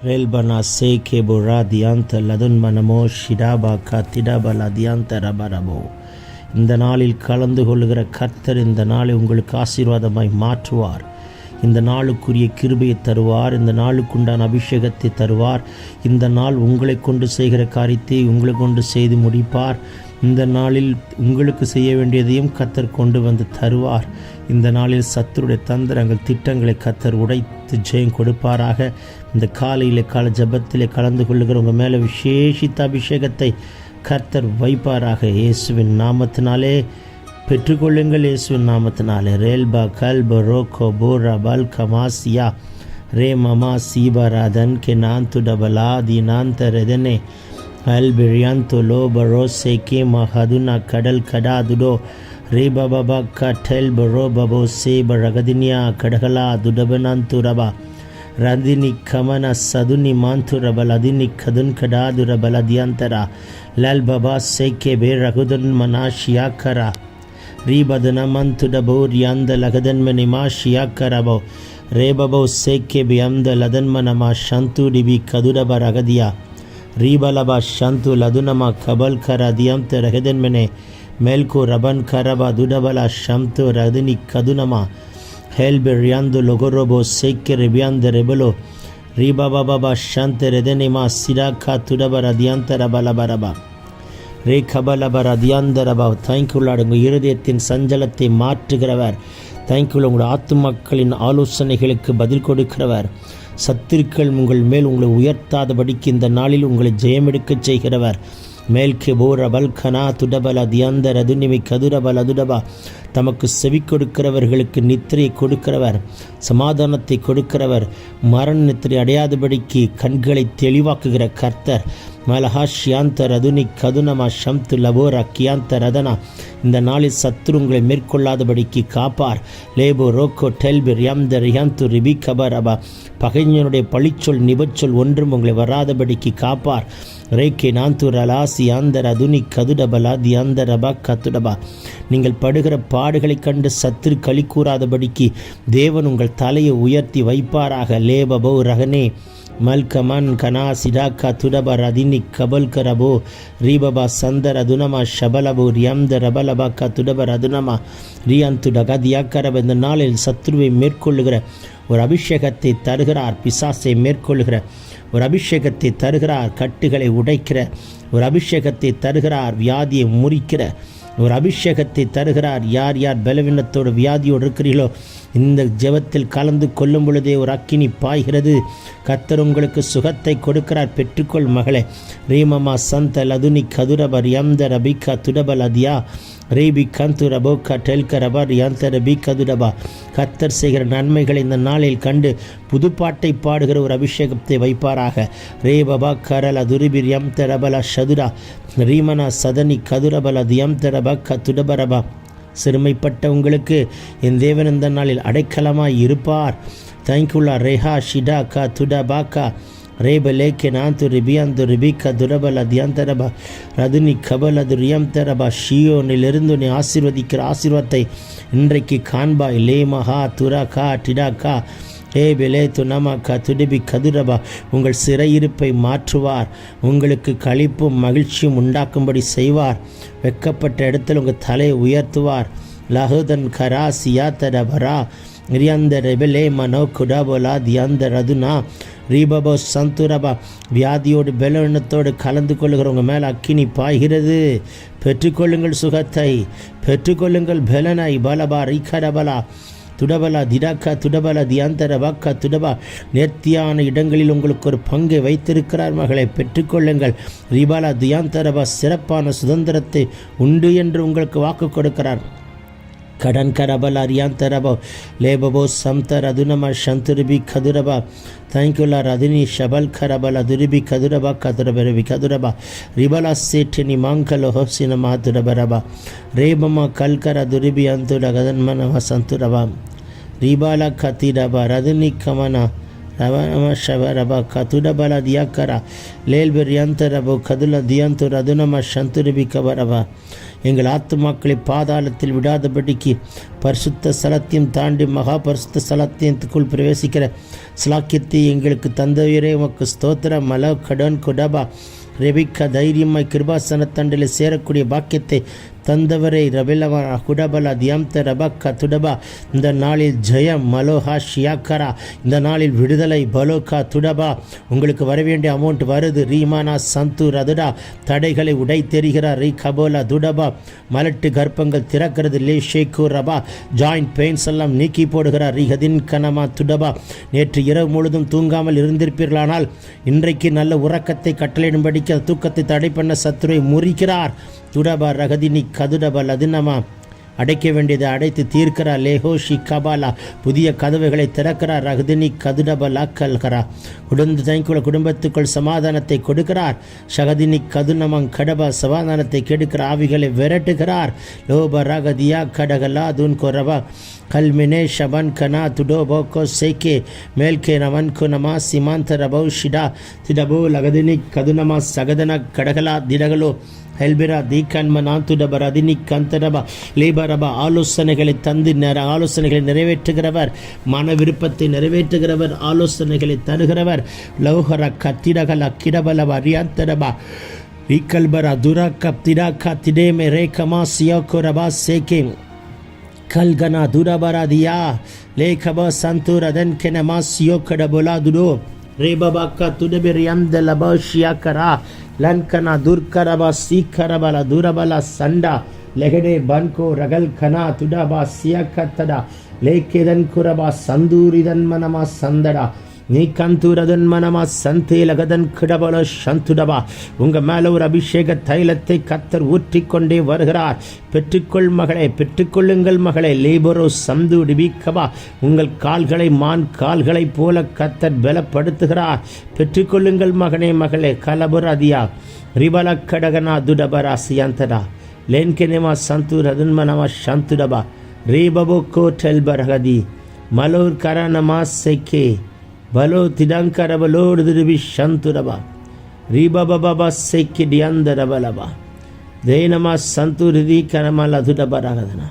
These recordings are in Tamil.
Relbana seke bora dianta ladun manamo shidaba katidaba ladianta rabarabo இந்த நாளில் கலந்து கொள்ளுகிற கர்த்தர் இந்த நாளை உங்களுக்கு ஆசீர்வாதமாய் மாற்றுவார் இந்த நாளுக்குரிய கிருபையை தருவார் இந்த நாளுக்குண்டான அபிஷேகத்தை தருவார் இந்த நாள் உங்களை கொண்டு செய்கிற காரியத்தை உங்களை கொண்டு செய்து முடிப்பார் இந்த நாளில் உங்களுக்கு செய்ய வேண்டியதையும் கத்தர் கொண்டு வந்து தருவார். இந்த நாளில் சத்துருடைய தந்திரங்கள் திட்டங்களை கத்தர் உடைத்து ஜெயம் கொடுப்பாராக. இந்த காலையிலே கால ஜபத்திலே கலந்து கொள்ளுகிறவங்க மேலே விசேஷித்த அபிஷேகத்தை கர்த்தர் வைப்பாராக. இயேசுவின் நாமத்தினாலே பெற்றுக்கொள்ளுங்கள். இயேசுவின் நாமத்தினாலே. ரேல்பா கல்ப ரோகோ போரா பல் கமாசியா ரே மமா சீபராதன் கே நாந்து டபலா தி நாந்த ரெதனே ஹல்பிழியாந்தோலோ பரோ சேகே மஹதுனா கடல் கடாதுடோ ரே பபபா கடல் பரோ பபோ சே பரகதினியா கடகலா துடபனாந்துரபா ரதினி கமன சதுனி மாந்துரபல் அதினி கதுன் கடாதுரபல் அதியந்தரா லல் பபா சேகே பே ரகுதன் மனாஷியா கரா ரீபதன மந்துடபோர் யாந்த லகதன்மனி மாஷியா கரபோ ரே பபோ சேகே பி அம்த லதன்மனமா சந்தூரிபி கதுரப ரகதியா ರೀಬಲಬ ಶಂತು ಲದುನಮ ಕಬಲ್ ಕರ ದಿಯಂತ ರಗದನ್ಮನೆ ಮೇಲ್ಕು ರಬನ್ ಕರಬ ದುಡಬಲ ಶಂತು ರದಿನಿ ಕದುನಮ ಹೆಲ್ಬೆ ರಿಯಾಂದು ಲೊಗೊರೊಬೊ ಸೈಕೆ ರೆಬಿಯಾಂದ ರೆಬಲೋ ರೀಬಾಬಾಬಾ ಶಾಂತ ರೆದೆನಿಮಾ ಸಿರಾಖ ತುಡಬರ ದಿಯಾಂತರ ಬಲಬರಬ ரே கபலபர் அதியாந்தரபா தேங்க்யூலாடு உங்கள் இருதயத்தின் சஞ்சலத்தை மாற்றுகிறவர் தேங்க்யூல உங்கள் ஆத்துமக்களின் ஆலோசனைகளுக்கு பதில் கொடுக்கிறவர் சத்திருக்கள் உங்கள் மேல் உங்களை உயர்த்தாதபடிக்கு இந்த நாளில் உங்களை ஜெயமெடுக்கச் செய்கிறவர். மேல்கே போர பல்கனா துடபல தியந்தர அதுனிமி கதுரபல அதுடபா. தமக்கு செவி கொடுக்கிறவர்களுக்கு நித்திரை கொடுக்கிறவர் சமாதானத்தை கொடுக்கிறவர் மரண நித்திரை அடையாதபடிக்கு கண்களை தெளிவாக்குகிற கர்த்தர். மலஹா ஷியாந்த ரதுனி கதுனமா ஷம்து லபோரா கியாந்த ரதனா இந்த நாளில் சத்ரு உங்களை மேற்கொள்ளாதபடிக்கு காப்பார். லேபோ ரோக்கோ டெல்பி ரியாந்த ரியாந்து ரிபி கபர் அபா பகைஞனுடைய பழிச்சொல் நிபச்சொல் ஒன்றும் உங்களை வராதபடிக்கு காப்பார். ரேக்கே நாந்தூர் அலாசி ஆந்தர அதுனி கதுடபலா தியாந்தரபா கத்துடபா. நீங்கள் படுகிற பாடுகளைக் கண்டு சத்துரு களி கூறாதபடிக்கு தேவன் உங்கள் தலையை உயர்த்தி வைப்பாராக. லேபபோ ரகனே மல்கமன் கனா சிடாக்கா துடப ரதினி கபல் கரபோ ரீபபா சந்தர் அதுனமா ஷபலபோ ரியந்த ரபலபா க துடப ரதுனமா ரியாந்து தியாக்கரப இந்த நாளில் சத்ருவை மேற்கொள்ளுகிற ஒரு அபிஷேகத்தை தருகிறார். பிசாசை மேற்கொள்ளுகிற ஒரு அபிஷேகத்தை தருகிறார் கட்டுகளை உடைக்கிற ஒரு அபிஷேகத்தை தருகிறார் வியாதியை முறிக்கிற ஒரு அபிஷேகத்தை தருகிறார். யார் யார் பலவீனத்தோடு வியாதியோடு இருக்கிறீர்களோ இந்த ஜெபத்தில் கலந்து கொள்ளும் பொழுதே ஒரு அக்கினி பாய்கிறது. கத்தர் உங்களுக்கு சுகத்தை கொடுக்கிறார். பெற்றுக்கொள் மகளே. ரீமமா சந்த லதுனி கதுரபர் யம்த ரபிகா துடபல் அதியா. ரேபி கந்து ரபோக்கா டெல்க ரபர் யந்த ரபி கதுடபா. கத்தர் செய்கிற நன்மைகளை இந்த நாளில் கண்டு புதுப்பாட்டை பாடுகிற ஒரு அபிஷேகத்தை வைப்பாராக. ரே பபா கரல துரிபிர் யம் தரபல ஷதுரா. ரீமனா சதனி கதுரபல தியம் தரப கத்துடபரபா சிறுமைப்பட்ட உங்களுக்கு. என் தேவன் இந்த நாளில் அடைக்கலமாய் இருப்பார். தேங்க்யூலா ரேஹா ஷிடா கா துடா பாக்கா ரேப லேக்கே நாந்து ரிபியாந்து ரிபிகா துரபல தியாந்தரபா ரதுனி கபல் அது ரியம் ஷியோனிலிருந்து நீ ஆசீர்வதிக்கிற ஆசீர்வாதத்தை இன்றைக்கு காண்பாய். லே மகா துரா கா டிடா கா ஏ பெலே துணமாக்கா க துடிபி கதிரபா உங்கள் சிறையிருப்பை மாற்றுவார். உங்களுக்கு களிப்பும் மகிழ்ச்சியும் உண்டாக்கும்படி செய்வார். வெக்கப்பட்ட இடத்தில் உங்கள் தலையை உயர்த்துவார். லகுதன் கரா சியாத்தர பரா ரியாந்த ரெபலே மனோ குடாபோலா தியந்த ரதுனா ரீபபோ சந்துரபா வியாதியோடு பலவீனத்தோடு கலந்து கொள்ளுகிறவங்க மேலே அக்கினி பாய்கிறது. பெற்றுக்கொள்ளுங்கள் சுகத்தை பெற்றுக்கொள்ளுங்கள் பலனை பலபா ரீகரபலா துடபலா திடாக்கா துடபலா தியாந்தர வாக்கா துடபா நேர்த்தியான இடங்களில் உங்களுக்கு ஒரு பங்கை வைத்திருக்கிறார். மகளை பெற்றுக்கொள்ளுங்கள் ரிபாலா தியாந்தரபா சிறப்பான சுதந்திரத்தை உண்டு என்று உங்களுக்கு வாக்கு கொடுக்கிறார். கடன்கரபல் அரியாந்தரபோ லேபபோ சம்தர் அதுனம சந்துருபி கதுரபா. தேங்க்யூலா Ratini ஷபல் கரபல் அதுருபி கதுரபா கதுரபரபி கதுரபா. ரிபலா சேட்டினி மாங்கலோ ஹோசினமா துரபரபா ரேபமா கல்கர துருபி அந்துர கதன்மனவ சந்துரபா ரிபாலா கத்திரபா Ratini கமனா. Rabba Shava Rabba Katuna Bala லேல்பெர் யந்த Biryanta Rabba Kadula Diyantu Radunama Shanturibi Kabarava எங்கள் ஆத்துமாக்களை பாதாளத்தில் விடாதபடிக்கு பரிசுத்த சலத்தையும் தாண்டி மகா பரிசுத்த ஸ்தலத்தியத்துக்குள் பிரவேசிக்கிற ஸ்லாக்கியத்தை எங்களுக்கு தந்தவரே. உமக்கு ஸ்தோத்திர மல கடன் கொடபா ரெபிக்கா தைரியமாய் கிருபாசனத்தண்டில் சேரக்கூடிய பாக்கியத்தை தந்தவரை ரபிலவா குடபல தியம்த ரபக்க துடபா. இந்த நாளில் ஜெயம் மலோஹா ஷியாக்கரா. இந்த நாளில் விடுதலை பலோகா துடபா. உங்களுக்கு வர வேண்டிய அமௌண்ட் வருது. ரீமானா சந்து ரதுடா. தடைகளை உடை தெரிகிறார் ரீ கபோலா துடபா. மலட்டு கர்ப்பங்கள் திறக்கிறது. லே ஷேக்கு ரபா. ஜாயிண்ட் பெயின்ஸ் எல்லாம் நீக்கி போடுகிறார். ரீஹதின் கனமா துடபா. நேற்று இரவு முழுதும் தூங்காமல் இருந்திருப்பீர்களானால் இன்றைக்கு நல்ல உறக்கத்தை கட்டளையிடும்படிக்கு தூக்கத்தை தடை பண்ண சத்துரை முறிக்கிறார். துடப ரகதினி கதுடப லதினமா? அடைக்க வேண்டியதை அடைத்து தீர்க்கிறா லேஹோஷி கபாலா. புதிய கதவுகளை திறக்கிறார் கதுடபலா கதுடபலாக்கல்கிறா குடும்ப தயங்குள்ள குடும்பத்துக்குள் சமாதானத்தை கொடுக்கிறார். சகதினி கதுனமங் கடப சமாதானத்தை கெடுக்கிற ஆவிகளை விரட்டுகிறார். லோப ரகதியா கடகலா துன் கொரபா கல்மினே ஷபன் கனா துடோபோகோ சேகே மேல்கே நமன் குனமா சிமாந்த ரபௌ ஷிடா திடபோ லகதினி கதுனமா சகதன கடகலா திடகலோ. எல்பிரா தீக்கண்மன் ஆந்துடபர் அதினி கந்தரபா லீபரபா ஆலோசனைகளை தந்து ஆலோசனைகளை நிறைவேற்றுகிறவர் மன விருப்பத்தை நிறைவேற்றுகிறவர் ஆலோசனைகளை தருகிறவர் லௌஹர கத்திரகல கிடபலவ அரியாந்தரபா ரீக்கல்பரா துரா கப்திராக்கா திடேமே ரேகமா சியோகுரபா சேகே கல்கனா துரபராதியா லேகபா சந்தூரதன் கெனமா சியோக்கடபுலா துடோ ரே ரேபபாக்கா துடபிரியந்தலபா ஷியாக்கரா ಲನ್ಕನ ದುರ್ಕರಬ ಸೀಖರಬಲ ದುರಬಲ, ಸಂಡ ಲೆಗಡೆ ಬನ್ಕೋ, ರಗಲ್, ಖನ, ತುಡಬ ಸಿಯಕತ್ತಡ ಲೇಖೆದನ್ ಕುರಬ ಸಂದೂರಿದನ್ಮನಮ ಸಂದಡ. நீ கந்தூரதன் மனமா சந்தே லகதன் கிடபல சந்துடவா? உங்க மேல ஒரு அபிஷேக தைலத்தை கத்தர் ஊற்றிக்கொண்டே வருகிறார். பெற்றுக்கொள் மகளே பெற்றுக்கொள்ளுங்கள் மகளே லேபரோ சந்து டிபிக்கவா? உங்கள் கால்களை மான் கால்களைப் போல கத்தர் பலப்படுத்துகிறார். பெற்றுக்கொள்ளுங்கள் மகனே மகளே கலபுரதியா ரிபல கடகனா துடபரா சியந்தடா லேன்கெனேமா சந்தூர் அதன்மனமா சந்துடபா ரேபபோ கோட்டல் பரகதி மலோர் கரணமா செக்கே பலோ திடங்கரபலோ ரிதுருபி சந்துரபா ரீபபபா செக்கி டியந்தரபலபா தேனமா சந்து ரிதி கனமா லதுடபராகதனா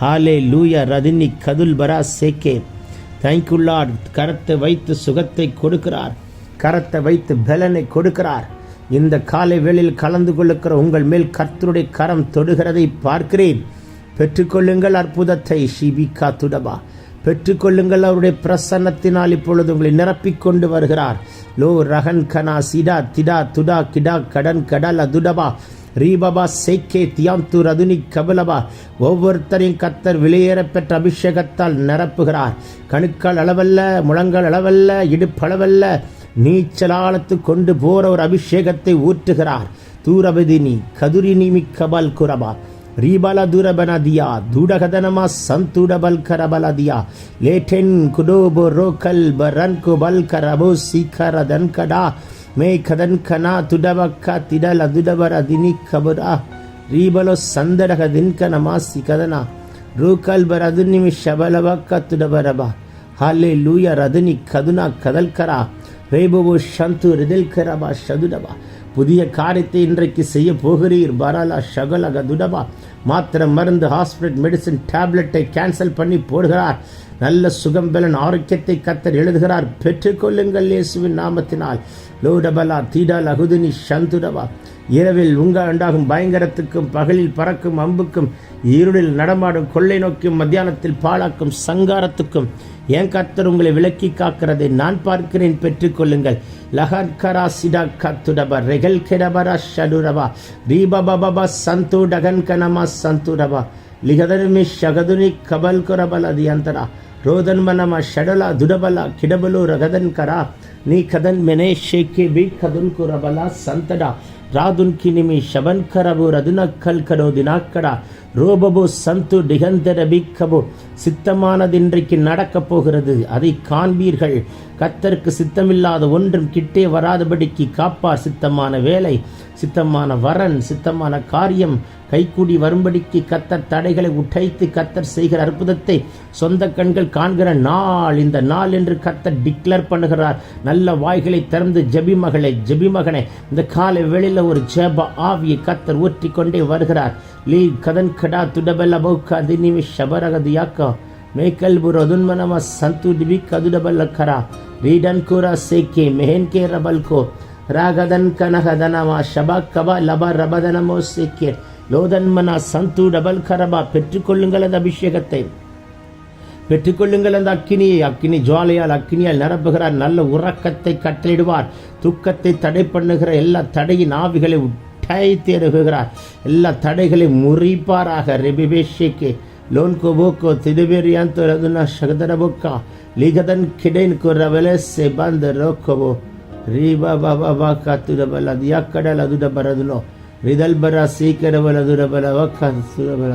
ஹாலே லூயா ரதினி கதுல் பரா சேக்கே தேங்க்யூலாட் கரத்தை வைத்து சுகத்தை கொடுக்கிறார் கரத்தை வைத்து பலனை கொடுக்கிறார் இந்த காலை வேளையில் கலந்து கொள்ளுக்கிற உங்கள் மேல் கர்த்தருடைய கரம் தொடுகிறதை பார்க்கிறேன் பெற்றுக்கொள்ளுங்கள் அற்புதத்தை ஷிபிகா துடபா பெற்றுக்கொள்ளுங்கள் அவருடைய பிரசன்னத்தினால் இப்பொழுது உங்களை நிரப்பிக் கொண்டு வருகிறார். லோ ரகன் கனா சிடா திடா துடா கிடா கடன் கடல் அதுடபா ரீபபா சேக்கே தியாந்து ரதுனி கபலபா. ஒவ்வொருத்தரையும் கத்தர் வெளியேற பெற்ற அபிஷேகத்தால் நிரப்புகிறார். கணுக்கால் அளவல்ல முழங்கால் அளவல்ல இடுப்பளவல்ல நீச்சலாலத்து கொண்டு போற ஒரு அபிஷேகத்தை ஊற்றுகிறார். தூரபதினி கதுரினி மிக்கபல் குரபா. रीबल दुरबन दिया दूडगदनमा संतुडबल करबल दिया। लेटेन कुडोबो रोकल बरन कुबल करबो शिखर दन कड़ा மே கதன் கனா துடபக்கா திடல துடபர தினி கபுரா ரீபலோ சந்தடக தின்க நமாசி கதனா ரூக்கல் பர் அதுனி மிஷபலபக்க துடபரபா ஹாலே லூயா ரதுனி கதுனா கதல்கரா ரேபோபோ சந்து ரிதில் கரபா சதுடபா புதிய காரியத்தை இன்றைக்கு செய்ய போகிறீர். பரலா ஷகலக துடபா. மாத்திரை மருந்து ஹாஸ்பிட்டல் மெடிசின் டேப்லெட்டை கேன்சல் பண்ணி போடுகிறார். நல்ல சுகம்பலன் ஆரோக்கியத்தை கத்தர் எழுதுகிறார். பெற்றுக்கொள்ளுங்கள் இயேசுவின் நாமத்தினால். லோடபலா தீடா லகுதினி சந்துடபா இரவில் உங்க அண்டாகும் பயங்கரத்துக்கும் பகலில் பறக்கும் அம்புக்கும் இருளில் நடமாடும் கொள்ளை நோக்கியும் மத்தியானத்தில் பாழாக்கும் சங்காரத்துக்கும் ஏன் கர்த்தர் உங்களை விலக்கி காக்கிறதை நான் பார்க்கிறேன் பெற்றுக்கொள்ளுங்கள் லஹன்கரா சிடா கத்துடபா ரெகல் கெடபரா ஷடுரபா ரீபபபா சந்து டகன் கனமா சந்துடபா லிகதர்மி ஷகதுனி கபல் குரபல் அது ரோதன் மனமா ஷடலா துடபலா கிடபலு ரகதன் கரா. நீ கதன் మెనే షేకే బి కదున్ కురబల సంతడా రాదున్ కినిమి శబన్ కరబు రదున కల్கடோ தினாக்கட. ரோபபோ சந்து டிகந்தர பிக்கபோ. சித்தமானது இன்றைக்கு நடக்கப் போகிறது. அதை காண்பீர்கள். கத்தருக்கு சித்தமில்லாத ஒன்றும் கிட்டே வராதபடிக்கு காப்பார் சித்தமான வேலை. சித்தமான வரன் சித்தமான காரியம் கைகூடி வரும்படிக்கு கத்தர் தடைகளை உடைத்து கத்தர் செய்கிற அற்புதத்தை சொந்த கண்கள் காண்கிற நாள் இந்த நாள் என்று கத்தர் டிக்ளேர் பண்ணுகிறார் நல்ல வாய்களை திறந்து ஜெபி மகளே ஜெபி மகனே இந்த காலை வேளையில் ஒரு ஜெப ஆவியை கத்தர் ஊற்றிக் கொண்டே வருகிறார் லீ கதன் கடா துடபெல்ல பௌக்க அதினிமி ಶಬರಗದಿಯಾಕ ಮೇಕಲ್ಬುರು ಅದುನ್ಮನಮ ಸಂತು ಡಿಬಿ ಕದುಡಬಲ್ಲ ಖರ ರೀಡನ್ ಕೂರ ಸೇಕೆ ಮೆಹೆನ್ ಕೆ ರಬಲ್ಕೋ ராகதன் கனகதனமா ஷபா கபா லபா ரபதனமோ சீக்கிய லோதன்மனா சந்து டபல் கரபா பெற்றுக்கொள்ளுங்கள் அந்த அபிஷேகத்தை. பெற்றுக்கொள்ளுங்கள் அந்த அக்கினியை அக்கினி ஜுவாலையால் அக்கினியால் நிரப்புகிறார் நல்ல உறக்கத்தை கட்டளிடுவார் துக்கத்தை தடை பண்ணுகிற எல்லா தடையின் ஆவிகளை உட்டாய் தேருகிறார். எல்லா தடைகளை முறிப்பாராக ரெபிபேஷிக்கு. லோன் கோபோக்கோ திடுபெரியான் துரதுனா சகதனபோக்கா லிகதன் கிடைன் குரவல செபாந்த ரோக்கோவோ ಸೆ ಬಂದ ರೋಕೋಬೋ ರೀ ಬಾ ಬಾ ಬಾ ಬಾ ಕಾತುರಬಲ ಅದು ಯಾಕಡಲ ಅದುಡ ಬರದುನೋ ರಿದಲ್ ಬರ ಸೀಕರಬಲ ದುರಬಲ ವಕ್ಕ ಸುರಬಲ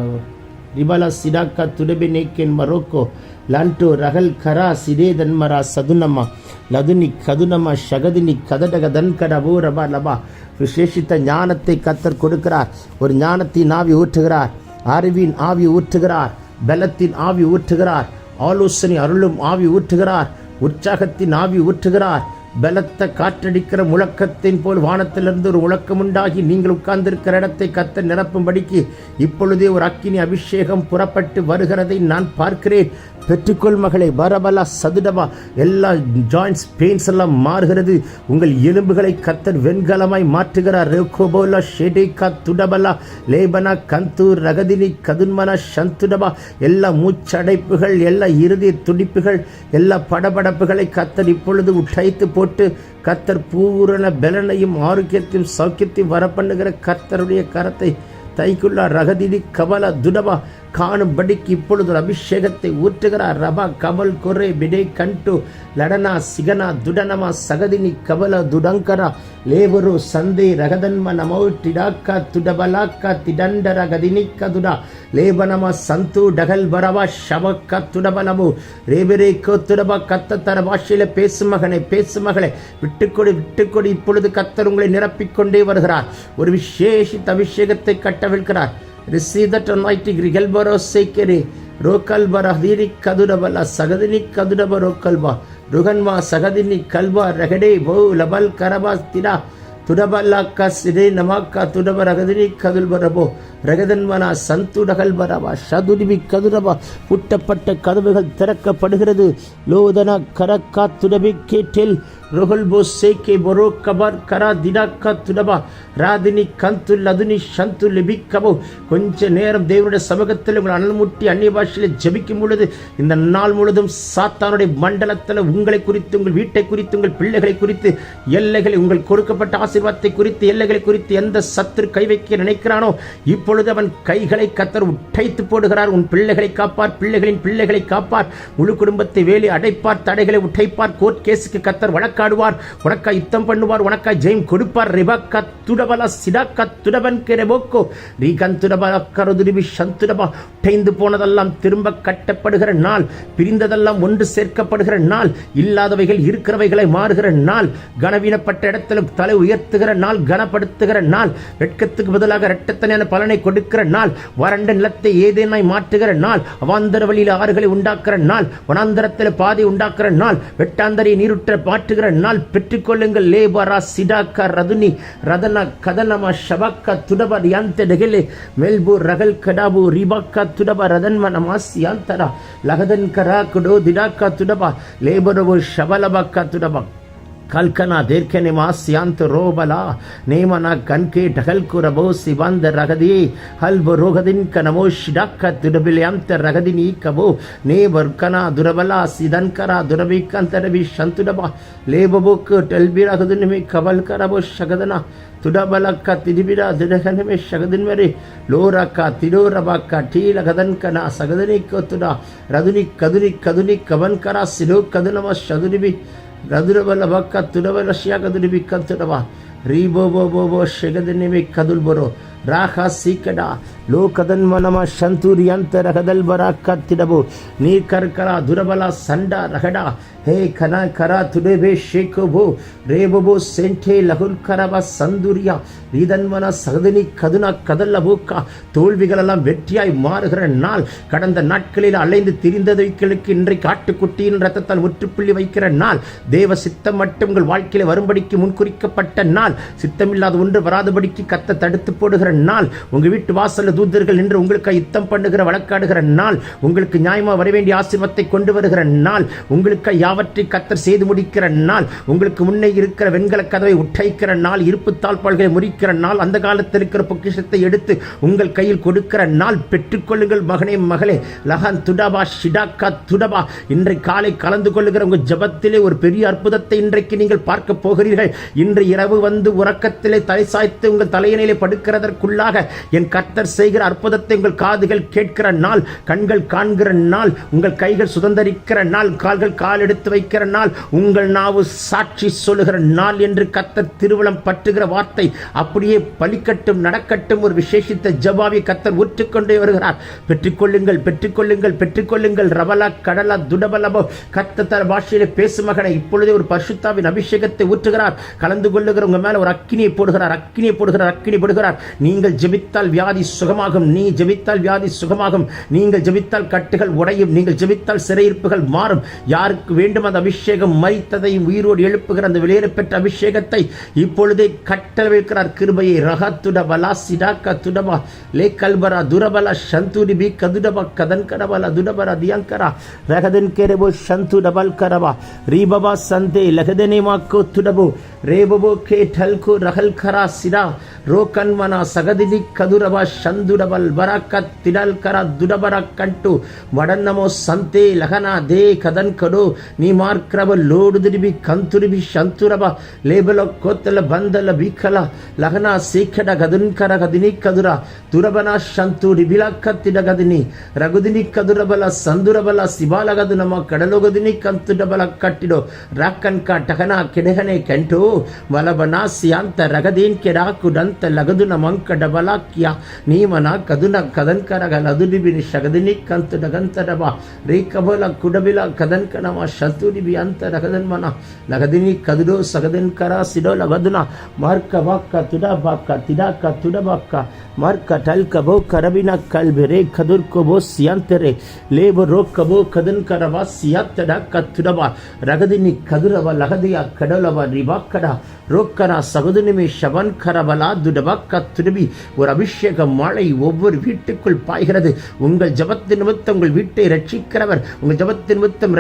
ರಿಬಲ ಸಿಡಾಕ ತುಡಬೆ ನೇಕೆನ್ ಮರೋಕೋ ಲಾಂಟು ರಹಲ್ ಖರ ಸಿಡೇದನ್ ಮರ ಸದುನಮ್ಮ லதுனி கதுனம ஷகதினி கதடக தன்கட பூரப லபா விசேஷித்த ஞானத்தை கத்தர் கொடுக்கிறார் ஒரு ஞானத்தின் ஆவி ஊற்றுகிறார் அறிவின் ஆவி ஊற்றுகிறார் பலத்தின் ஆவி ஊற்றுகிறார் ஆலோசனை அருளும் ஆவி ஊற்றுகிறார் உற்சாகத்தின் ஆவி ஊற்றுகிறார் பலத்த காற்றடிக்கிற முழக்கத்தின் போல் வானத்திலிருந்து ஒரு முழக்கம் உண்டாகி நீங்கள் உட்கார்ந்திருக்கிற இடத்தை கத்த நிரப்பும்படிக்கு இப்பொழுதே ஒரு அக்கினி அபிஷேகம் புறப்பட்டு வருகிறதை நான் பார்க்கிறேன். பெற்றுக்கொள் மகளை வரபலா சதுடபா எல்லா ஜாயின்ஸ் பெயின்ஸ் எல்லாம் மாறுகிறது. உங்கள் எலும்புகளை கத்தர் வெண்கலமாய் மாற்றுகிறார். ரெக்கோபோலா ஷெடிகா துடபலா லேபனா கந்தூர் ரகதினி கதுன்மனா சந்துடபா எல்லா மூச்சடைப்புகள் எல்லா இறுதி துடிப்புகள் எல்லா படபடப்புகளை கத்தர் இப்பொழுது உடைத்து போட்டு கத்தர் பூரண பலனையும் ஆரோக்கியத்தையும் சௌக்கியத்தையும் வரப்பண்ணுகிற கத்தருடைய கரத்தை தைக்குள்ளா ரகதிடி கபல துடபா. காணும்படிக்கு இப்பொழுது ஒரு அபிஷேகத்தை ஊற்றுகிறார். ரபா கபல் கொரே பிடே கண்டு லடனா சிகனா துடனமா சகதினி கபல துடங்கரா லேபரு சந்தே ரகதன்ம நமோ டிடாக்கா துடபலாக்கா திடண்டர கதினிக்க துடா லேபனம சந்து டகல் வரவா ஷவக்க துடபலமு ரேபரே துடபா கத்த தர பாஷையில் பேசு மகனை பேசு மகளை விட்டுக்கொடு விட்டுக்கொடு இப்பொழுது கத்தர் உங்களை நிரப்பிக்கொண்டே வருகிறார். ஒரு விசேஷித்த அபிஷேகத்தை கட்டவிழ்கிறார் ರಿಸೀವ್ ದಟ್ ಅನಾಯ್ಟಿಂಗ್ ರಿಗಲ್ ಬರೋ ಸೇಕೆರೆ ರೋಕಲ್ ಬರ ಹೀರಿ ಕದುಡಬಲ ಸಗದಿನಿ ಕದುಡಬ ರೋಕಲ್ಬ ರುಗನ್ವಾ ಸಗದಿನಿ ಕಲ್ಬ ರಗಡೆ ಬಹು ಲಬಲ್ ಕರಬ ತಿರ ತುಡಬಲ್ಲಕ್ಕ ಸಿರೆ ನಮಕ್ಕ ತುಡಬ ರಗದಿನಿ ಕದುಲ್ ಬರಬೋ ரகதன்மனா சந்துடகல் வரவா சதுடிபி கதுரபா புட்டப்பட்ட கதவுகள் திறக்கப்படுகிறது லோதனா கரக்கா துடபி கேட்டில் ரோகல் போ சேக்கே பொரோ கபர் கரா திடாக்கா துடபா ராதினி கந்து லதுனி சந்து லிபிக்கபோ கொஞ்ச நேரம் தேவனுடைய சமூகத்தில் உங்கள் அனல் முட்டி அந்நிய பாஷையில் ஜபிக்கும் பொழுது இந்த நாள் முழுதும் சாத்தானுடைய மண்டலத்தில் உங்களை குறித்து உங்கள் வீட்டை குறித்து உங்கள் பிள்ளைகளை குறித்து எல்லைகளை உங்கள் கொடுக்கப்பட்ட ஆசீர்வாதத்தை குறித்து எல்லைகளை குறித்து எந்த சத்துரு கை வைக்க நினைக்கிறானோ இப்பொழுது அவன் கைகளை கத்தர் உடைத்து போடுகிறார் உன் பிள்ளைகளை காப்பார் பிள்ளைகளின் பிள்ளைகளை காப்பார் முழு குடும்பத்தை வேலி அடைப்பார் தடைகளை உடைப்பார் கோர்ட் கேஸுக்கு கத்தர் வழக்காடுவார் உனக்காய் யுத்தம் பண்ணுவார். உனக்காய் ஜெயம் கொடுப்பார். ரிபக்க துடபல சிடக்க துடபன் கெரபோக்கோ. ரீகன் துடபல கருதுருவி சந்துடபா உடைந்து போனதெல்லாம் திரும்ப கட்டப்படுகிற நாள். பிரிந்ததெல்லாம் ஒன்று சேர்க்கப்படுகிற நாள். இல்லாதவைகள் இருக்கிறவைகளை மாறுகிற நாள். கனவீனப்பட்ட இடத்திலும் தலை உயர்த்துகிற நாள். கனப்படுத்துகிற நாள். வெட்கத்துக்கு பதிலாக இரட்டத்தனையான பலனை கொடுக்கிற நாள். வறண்ட நிலத்தை ஏதேனாய் மாற்றுகிற நாள். அவாந்தர வழியில் ஆறுகளை உண்டாக்குற நாள். வனாந்தரத்தில் பாதை உண்டாக்குற நாள். வெட்டாந்தரை நீருற்ற மாற்றுகிற நாள் பெற்றுக்கொள்ளுங்கள். லேபரா சிடாக்கா ரதுனி ரதனா கதனமா ஷபாக்கா துடபா யாந்த டெகலே மெல்பு ரகல் கடாபு ரிபாக்கா துடபா ரதன்ம நமாஸ் யாந்தரா லகதன் கரா குடோ திடாக்கா துடபா லேபரவோ ஷபலபாக்கா துடபா. ತುಡಬ கல்கனா தேர்க்கனே மாசியாந்த ரோபலா நேமனா கண்கே டகல் குரபோ சிவாந்த ரகதி ஹல்ப ரோகதின் கனமோ ஷிடாக்க துடபிலியாந்த ரகதி நீக்கபோ நே வர்க்கனா துரபலா சிதன்கரா துரபிக்கந்தரவி சந்துடபா ಲೇಬಬೋಕ್ ಟೆಲ್ಬಿರಾಗದು ನಿಮಿ ಕಬಲ್ ಕರಬೋ ಶಗದನ ತುಡಬಲಕ್ಕ ತಿಡಿಬಿರ ದಿಡಗನಮೆ ಶಗದಿನ್ ಮರಿ ಲೋರಕ್ಕ ತಿಡೋರಬಕ್ಕ ಟೀಲ ಗದನ್ಕನ ಸಗದನಿ ತುಡ ರದುನಿ ಕದುನಿ ಕದುನಿ ಕಬನ್ ಕರ ಸಿಡೋ ಗದುರಬಲ ಕತ್ತುಡಬಲ ಶ್ಯಾಗದುಡಿ ಕತ್ತುಡವ ರೀ ಬೋ ಬೋ ಬೋ ಬೋ ಶೆಗದನಿಮಿ ಕದುಲ್ ಬರೋ ರಾಹ ಸೀಕಡ. ಲೋಕದನ್ಮ ನಮ ಶಂತೂರಿ ಅಂತ ರಗದಲ್ ಬರ ಕತ್ತಿಡಬು ನೀ ಕರ್ಕರ ದುರಬಲ ಸಂಡ ರಗಡ ஹே kana kara tudebe ஷேகோபோ rebobo சென்டே lahul கரவா சந்துரியா ரீதன்மன சகதினி கதுனா கதல்ல பூக்கா தோல்விகளெல்லாம் வெற்றியாய் மாறுகிற நாள் கடந்த நாட்களில் அலைந்து திரிந்தவைகளுக்கு இன்றைக்கு ஆட்டுக்குட்டியின் ரத்தத்தால் முற்றுப்புள்ளி வைக்கிற நாள் தேவ சித்தம் மட்டும் உங்கள் வாழ்க்கையில் வரும்படிக்கு முன்குறிக்கப்பட்ட நாள் சித்தமில்லாத ஒன்று வராதபடிக்கு கத்த தடுத்து போடுகிற நாள் உங்கள் வீட்டு வாசலில் தூதர்கள் நின்று உங்களுக்கு யுத்தம் பண்ணுகிற வழக்காடுகிற நாள் உங்களுக்கு நியாயமாக வரவேண்டிய ஆசிரமத்தை கொண்டு வருகிற நாள் உங்களுக்கு யா யாவற்றை கத்தர் செய்து முடிக்கிற நாள் உங்களுக்கு முன்னே இருக்கிற வெண்கல கதவை உற்றைக்கிற நாள் இருப்பு தாழ்பாள்களை முறிக்கிற நாள் அந்த காலத்தில் இருக்கிற பொக்கிஷத்தை எடுத்து உங்கள் கையில் கொடுக்கிற நாள் பெற்றுக்கொள்ளுங்கள் மகனே மகளே. லஹன் துடபா ஷிடாக்கா துடபா. இன்றை காலை கலந்து கொள்ளுகிற உங்கள் ஜபத்திலே ஒரு பெரிய அற்புதத்தை இன்றைக்கு நீங்கள் பார்க்க போகிறீர்கள். இன்று இரவு வந்து உறக்கத்திலே தலை சாய்த்து உங்கள் தலையணையிலே படுக்கிறதற்குள்ளாக என் கத்தர் செய்கிற அற்புதத்தை உங்கள் காதுகள் கேட்கிற நாள் கண்கள் காண்கிற நாள் உங்கள் கைகள் சுதந்தரிக்கிற நாள் கால்கள் கால் எடுத்து வைக்கிற நாள் உங்கள் நாவு சாட்சி சொல்லுகிற நாள் என்று கத்தர் திருவளம் பற்றுகிற வார்த்தை. அப்படியே பலிக்கட்டும் நடக்கட்டும் ஒரு விசேஷித்த ஜபாவை கத்தர் ஊற்றுக்கொண்டே வருகிறார். பெற்றுக்கொள்ளுங்கள் பெற்றுக்கொள்ளுங்கள் பெற்றுக்கொள்ளுங்கள். ரவலா கடலா துடபலபோ. கத்த தர பாஷையில பேசு மகனை இப்பொழுதே ஒரு பரிசுத்தாவின் அபிஷேகத்தை ஊற்றுகிறார். கலந்து கொள்ளுகிற உங்க மேல ஒரு அக்கினியை போடுகிறார் அக்கினியை போடுகிறார் அக்கினி போடுகிறார். நீங்கள் ஜெபித்தால் வியாதி சுகமாகும் நீ ஜெபித்தால் வியாதி சுகமாகும். நீங்கள் ஜெபித்தால் கட்டுகள் உடையும் நீங்கள் ஜெபித்தால் சிறையிருப்புகள் மாறும். யாருக்கு வேண்டும் மீண்டும் அந்த அபிஷேகம் மறித்ததையும் உயிரோடு எழுப்புகிற அந்த வெளியேற அபிஷேகத்தை இப்பொழுதே கட்டளை வைக்கிறார். கிருபையை ரகத்துட பலா சிடாக்க துடபா லே கல்பரா துரபல சந்தூரி பி கதுடபா கதன் கடபல துடபரா தியாங்கரா ரகதன் கேரபோ சந்து டபல் கரபா ரீபபா சந்தே லகதனே மாக்கோ துடபோ ரேபபோ கே டல்கு ரகல் கரா சிடா ரோகன் மனா சகதிதி கதுரபா சந்துடபல் வரக்க திடல் கரா துடபரா கண்டு வடன்னமோ சந்தே லகனா தே கதன் கடோ ನೀ ಮಾರ್ಕ್ರವ ಲೋಡುದಿರಿಬಿ ಕಂತುರಿಬಿ ಶಂತುರಬ ಲೇಬಲ ಕೋತ್ತಲ ಬಂದಲ ಬಿಖಲ ಲಗನ ಸೀಖಡ ಗದುನ್ಕರ ಗದಿನಿ ಕದುರ ತುರಬನ ಶಂತು ರಿಬಿಲ ಕತ್ತಿಡ ಗದಿನಿ ರಗುದಿನಿ ಕದುರಬಲ ಸಂದುರಬಲ ಸಿಬಾಲಗದು ನಮ್ಮ ಕಡಲೊಗದಿನಿ ಕಂತುಡಬಲ ಕಟ್ಟಿಡೋ ರಾಕ್ಕನ್ಕ ಟಕನ ಕೆಡಗನೆ ಕೆಂಟು ಮಲಬನ ಸಿಯಾಂತ ರಗದೀನ್ ಕೆಡಾಕುಡಂತ ಲಗದು ನಮಂಕ ಡಬಲಾಕ್ಯ ನೀಮನ ಕದುನ ಕದನ್ಕರಗ ಲದುಡಿಬಿನಿ ಶಗದಿನಿ ಕಂತು ಡಗಂತಡಬ ರೇಕಬಲ ಕುಡಬಿಲ ಕದನ್ಕನಮ ಶತುಡಿಬಿ ಅಂತ ರಗದನ್ಮನ ಲಗದಿನಿ ಕದುಡೋ ಸಗದನ್ಕರ ಸಿಡೋ ಲಗದುನ ಮಾರ್ಕ ಬಾಕ್ಕ ತುಡ ಬಾಕ್ಕ ತಿಡಾಕ ತುಡಬಾಕ್ಕ ಮಾರ್ಕ ಟಲ್ಕ ಬೋ ಕರಬಿನ ಕಲ್ಬೆರೆ ಕದುರ್ಕೊ ಬೋ ಸಿಯಾಂತೆರೆ ಲೇಬ ರೋಕ್ಕಬೋ ಕದನ್ಕರವ ಸಿಯಾತ್ತಡ ಕತ್ತುಡವ ರಗದಿನಿ ಕದುರವ ಲಗದಿಯ ಕಡಲವ ರಿಬಾಕ್ಕಡ ரோக்கரா சகுதுனிமே ஷவன் கரபலா துடபக்க துருபி ஒரு அபிஷேக மழை ஒவ்வொரு வீட்டுக்குள் பாய்கிறது உங்கள் ஜபத்தின் நிமித்தம் உங்கள் வீட்டை ரட்சிக்கிறவர் உங்கள் ஜபத்தின் நிமித்தம்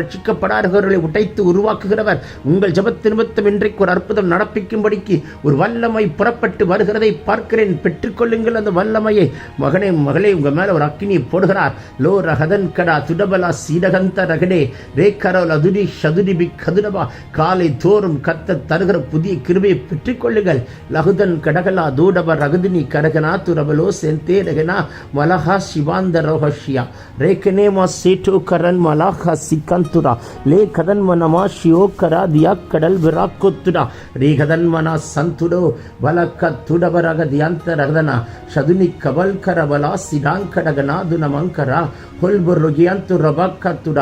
அவர்களை உடைத்து உருவாக்குகிறவர். உங்கள் ஜபத்து நிமித்தம் இன்றைக்கு ஒரு அற்புதம் நடப்பிக்கும்படிக்கு ஒரு வல்லமை புறப்பட்டு வருகிறதை பார்க்கிறேன். பெற்றுக்கொள்ளுங்கள் அந்த வல்லமையை. மகனே மகளே உங்கள் மேலே ஒரு அக்கினியை போடுகிறார். லோ ரகதன் கடா துடபலா சீடகந்த ரகடே ரே கரோல் அதுடி சதுடிபி கதுடபா. காலை தோறும் கத்த தருகிற புதிய கிருபையை பெற்றுக்கொள்ளுங்கள். லகுதன் கடகலா தூடப ரகுதினி கரகனா துரபலோ செந்தே ரகனா. மலஹா சிவாந்த ரோஹஷியா. ரேக்கனே மா சேட்டோ கரன் மலாஹா சிக்கந்துரா. லே கதன் மனமா ஷியோ கரா தியா கடல் விராக்கொத்துடா ரீகதன் மனா சந்துடோ ಬಲಕ್ಕ ತುಡಬರಗ ದಿಯಾಂತ ರಗದನ ಶದುನಿ ಕಬಲ್ ಕರ ಬಲ ಸಿಡಾಂಕಡಗನ ದುನಮಂಕರ ಹೊಲ್ಬೊರ್ರೊಗಿಯಂತು ರಬಕ್ಕ ತುಡ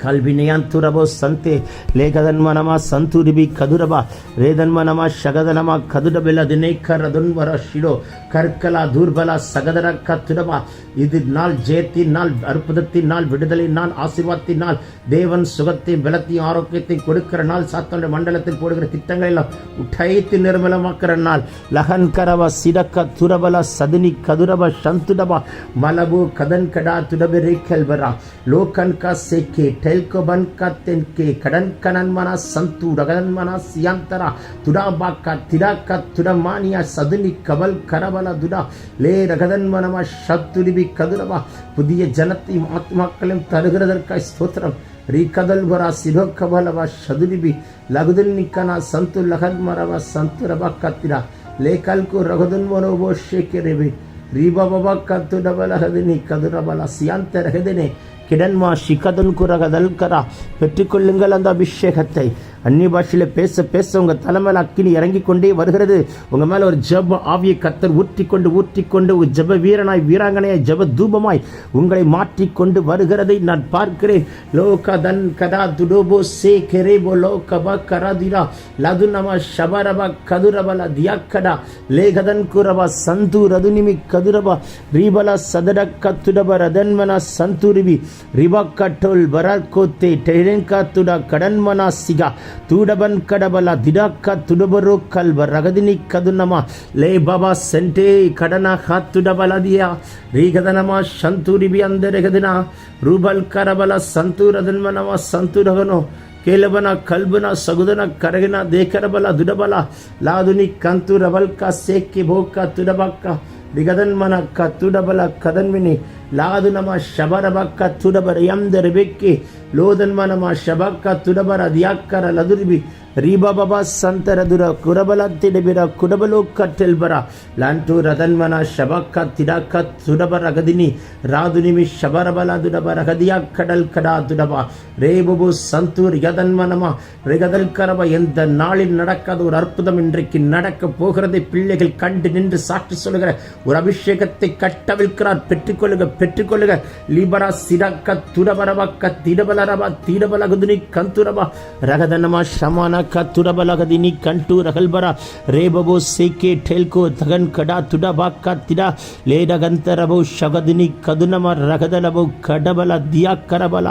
ಕಲ್ಬಿನೆಯಂತುರಬೋ ಸಂತೆ ಲೇಖದನ್ಮನಮ ಸಂತುರಿಬಿ ಕದುರಬ ರೇದನ್ಮನಮ ಶಗದನಮ ಕದುಡಬೆಲ ದಿನೇಕರ ದುನ್ವರ ಶಿಡೋ கற்களா தூர்பலா சகதர கத்துடவா இது நாள் ஜெயத்தின் நாள் அற்புதத்தின் நாள் விடுதலை நாள் ஆசீர்வாதத்தின் நாள் தேவன் சுகத்தையும் பலத்தையும் ஆரோக்கியத்தையும் கொடுக்கிற நாள் சாத்தானுடைய மண்டலத்தில் போடுகிற திட்டங்களை எல்லாம் உடைத்து நிர்மலமாக்குற நாள். லகன் கரவ சிடக்க துரபல சதுனி கதுரவ சந்துடபா மலபு கதன் கடா துடபிரை கல்வரா லோகன் கா சேக்கே டெல்கோ பன் கா தென்கே கடன் கணன் மனா சந்து ரகன் மனா சியாந்தரா துடா பாக்கா திடாக்கா துடமானியா சதுனி கவல் கரவல துடா. லே ரகதன்மனமா சத்துரிபி கதுரவா. புதிய ஜனத்தையும் ஆத்மாக்களையும் தருகிறதற்காய் ஸ்தோத்திரம். ரீகதல்வரா சிரோக்கபலவா சதுரிபி லகுதுன் நிக்கனா சந்து லகன்மரவ சந்து ரபா கத்திரா லே கல்கு ரகுதுன் மனோபோ ஷேக்கிரபி ரீபபப கத்துடபலகதினி கதுரபல சியாந்த ரகதினே கிடன்மா ஷிகதன் குரகதல்கரா பெற்றுக்கொள்ளுங்கள் அந்த அபிஷேகத்தை. அந்நிய பாஷையில் பேச பேச உங்கள் தலைமையில் அக்கினி இறங்கி கொண்டே வருகிறது. உங்கள் மேலே ஒரு ஜப ஆவியை கத்தர் ஊற்றி கொண்டு ஊற்றி கொண்டு ஒரு ஜப வீரனாய் வீராங்கனையாய் ஜப தூபமாய் உங்களை மாற்றிக்கொண்டு வருகிறதை நான் பார்க்கிறேன். லோக தன் கதா துடோபோ சே கெரேபோ லோகப கராதிரா. லது நம ஷபரப கதுரபல தியாக்கடா. லேகதன் குரப சந்து ரதுனிமி கதுரப. ரீபல சதட கத்துடப ரதன்மன சந்தூரிவி. ರಿಬಕ್ಕಟೋಲ್ ಬರಕೋತೆ ಟೈರೆಂಕ ತುಡ ಕಡನ್ಮನ ಸಿಗ ತೂಡಬನ್ ಕಡಬಲ ದಿಡಕ್ಕ ತುಡಬರು ಕಲ್ಬ ರಗದಿನಿ ಕದುನಮ ಲೇ ಬಾಬಾ ಸೆಂಟೇ ಕಡನ ಹಾತುಡಬಲದಿಯ ರೀಗದನಮ ಶಂತೂರಿಬಿ ಅಂದರೆಗದಿನ ರೂಬಲ್ ಕರಬಲ ಸಂತೂರದನ್ಮನಮ ಸಂತೂರಗನು ಕೇಲಬನ ಕಲ್ಬನ ಸಗುದನ ಕರಗಿನ ದೇಕರಬಲ ದುಡಬಲ ಲಾದುನಿ ಕಂತು ರಬಲ್ಕ ಸೇಕ್ಕೆ ಭೋಕ ತುಡಬಕ್ಕ ದಿಗದನ್ಮನಕ್ಕ ತುಡಬಲ ಕದನ್ವಿನಿ ಲಾದು ನಮ ಶಬರಬಕ್ಕ ತುಡಬರ ಎಂದರ ಬೆಕ್ಕಿ ಲೋದನ್ಮನಮ ಶಬಕ್ಕ ತುಡಬರ ದಿಯಾಕ್ಕರ ಲದುರಿಬಿ ರೀಬಬಬ ಸಂತರ ದುರ ಕುರಬಲ ತಿಡಬಿರ ಕುಡಬಲು ಕಟ್ಟೆಲ್ಬರ ಲಾಂಟು ರದನ್ಮನ ಶಬಕ್ಕ ತಿಡಕ ತುಡಬರ ಗದಿನಿ ರಾದುನಿಮಿ ಶಬರಬಲ ದುಡಬರ ಗದಿಯ கடல் கடா துடபா ரேபுபு சந்தூர் யதன்மனமா ரிகதல் கரப எந்த நாளில் நடக்காத ஒரு அற்புதம் இன்றைக்கு நடக்க போகிறதை பிள்ளைகள் கண்டு நின்று சாட்சி சொல்லுகிற ஒரு அபிஷேகத்தை கட்டவிழ்க்கிறார் பெற்றுக்கொள்ளுக பெற்றுக்கொள்ளுக லிபரா சிடக்க துடபரபக்க திடபலரபா தீடபலகுதுனி கந்துரபா ரகதனமா ಶಮಾನ ತುಡಬಲಗದಿನಿ ಕಂಟು ರಗಲ್ಬರ ರೇಬಬೋ ಸೇಕೆ ಠೇಲ್ಕೋ ತಗನ್ ಕಡ ತುಡಬಾಕ ತಿಡ ಲೇಡಗಂತರಬೋ ಶಗದಿನಿ ಕದುನಮ ರಗದಲಬೋ ಕಡಬಲ ದಿಯಾ ಕರಬಲ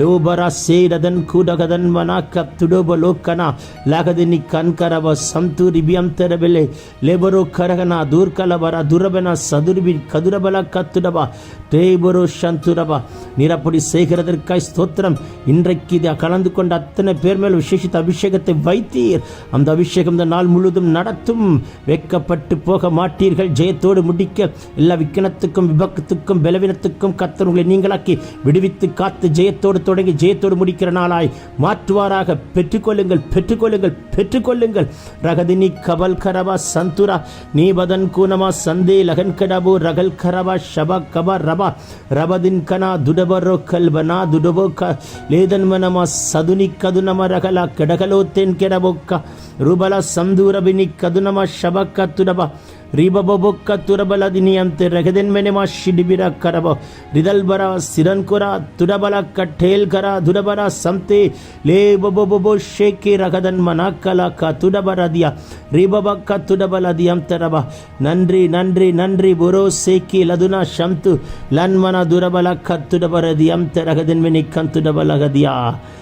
ಲೋಬರ ಸೇರದನ್ ಕೂಡಗದನ್ ಮನಾಕ ತುಡೋಬ ಲೋಕನ ಲಾಗದಿನಿ ಕನ್ಕರಬ ಸಂತೂರಿ ಬಿಯಂತರ ಬೆಲೆ ಲೇಬರೋ ಕರಗನ ದೂರ್ಕಲಬರ ದುರಬನ சதுர்பி கதுரபல கத்துடபா தேபரோ சந்துரபா நீரப்படி செய்கிறதற்காய் ஸ்தோத்திரம் இன்றைக்கு இதை கலந்து கொண்ட அத்தனை பேர் மேல் விசேஷித்த அபிஷேகத்தை வைத்தீர். அந்த அபிஷேகம் இந்த நாள் முழுதும் நடத்தும். வெட்கப்பட்டு போக மாட்டீர்கள். ஜெயத்தோடு முடிக்க எல்லா விக்கனத்துக்கும் விபக்கத்துக்கும் பலவீனத்துக்கும் கத்தர் உங்களை நீங்களாக்கி விடுவித்து காத்து ஜெயத்தோடு தொடங்கி ஜெயத்தோடு முடிக்கிற நாளாய் மாற்றுவாராக. பெற்றுக்கொள்ளுங்கள் பெற்றுக்கொள்ளுங்கள் பெற்றுக்கொள்ளுங்கள். ரகதினி கபல் கரவா சந்துரா நீபதன் கூனமா சந்தே லகன் கடபோ ரகல் கரவா ஷபா கபா ரபா. ரபதின் கனா துடபரோ கல்பனா துடபோ க லேதன்மனமா சதுனி கதுனம ரகலா கடகலோத்தென் ಕೆಡಬೊಕ್ಕ ರುಬಲ ಸಂದೂರಬಿನಿ ಕದುನಮ ಶಬಕ್ಕ ತುಡಬ ರೀಬಬೊಕ್ಕ ತುರಬಲದಿನಿ ಅಂತೆ ರಗದೆನ್ ಮೆನೆಮ ಶಿಡಿಬಿರ ಕರಬ ರಿದಲ್ಬರ ಸಿರನ್ಕುರ ತುಡಬಲ ಕಟ್ಟೇಲ್ ಕರ ದುಡಬರ ಸಂತೆ ಲೇ ಬೊಬೊಬೊಬೊ ಶೇಕಿ ರಗದನ್ ಮನಾಕಲ ಕ ತುಡಬರ ದಿಯ ರೀಬಬಕ್ಕ ತುಡಬಲ ದಿಯಂತರಬ நன்றி நன்றி நன்றி புரோ சேக்கி லதுனா ஷம்து லன்மன துரபல கத்துடபர தியம் தெரகதின் மினி கந்துடபலகதியா